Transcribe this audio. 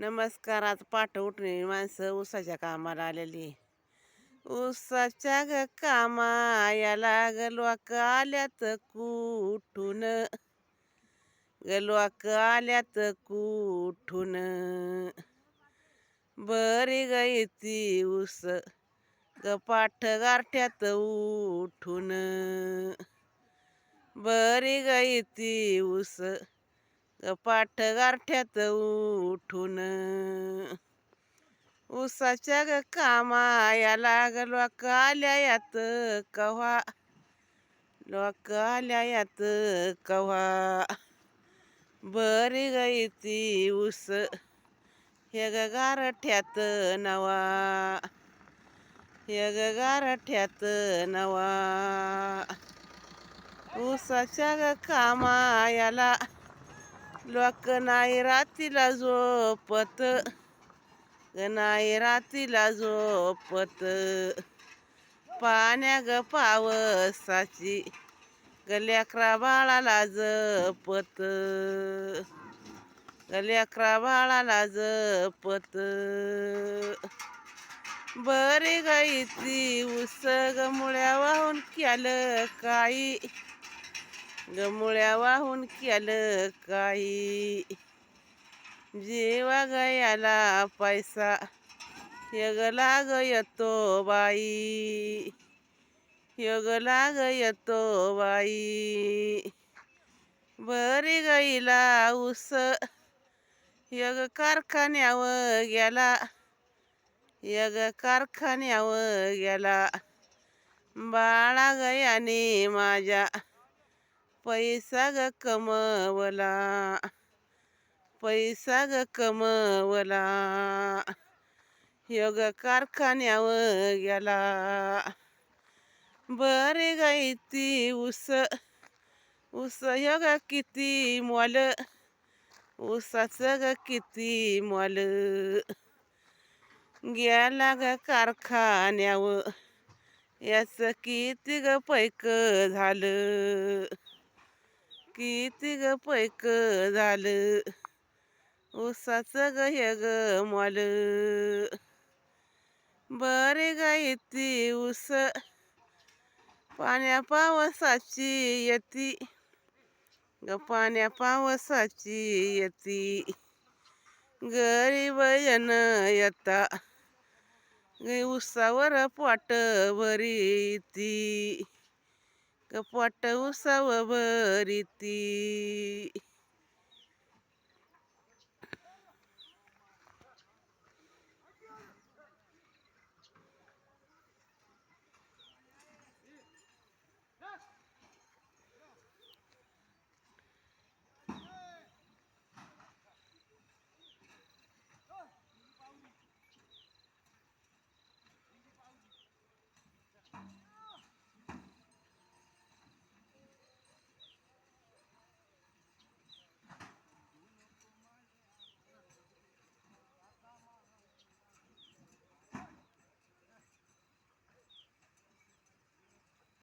नमस्कार आज पाठ उठणे माणसं ऊसाच्या कामाला आलेली. ऊसाच्या ग कामा याला गलवाक आल्यात कुठून? गलवाक आल्यात कुठून? बरी गई ती ऊस ग पाठ गारठ्यात उठून? बरी गई ती ऊस पाठ गारठ्यात उठून. उसाच्या ग कामाया याला ग यात कव्हा? लोक आल्या यात कव्हा? बरी गई ती ऊस हे ग गारठ्यात नवा. हे ग गारठ्यात नवा. उसाच्या ग कामायाला लोक नाही रातीला झोपत. ग नाही रातीला झोपत. पाण्या ग पावसाची ग बाळाला जपत. ग लेकरा बाळाला जपत. बरी गाई ती उस मुळ्या वाहून केलं काही. गमुळ्या वाहून केलं काही. जीवा गयाला पैसा यग लाग येतो बाई. योग लाग येतो बाई. बरी गईला उस यग कारखान्यावर गेला. यग कारखान्यावर गेला. बाळा गयाने माझ्या पैसा ग कमवला. पैसा ग कमवला. योग कारखान्यावर गेला. बरे गायती उस उस योग किती मोल? उसाचं ग किती मोल? गेला ग कारखान्यावर. याचं किती ग पैक झालं? किती ग पैक झालं. उसाचं ग हे ग मॉल. बरे गाई ती उस. पाण्या पावसाची येती. ग पाण्या पावसाची येती. गरीब जन येता. ग उसावर पोट भरी ती कपाट उसाव भरीती.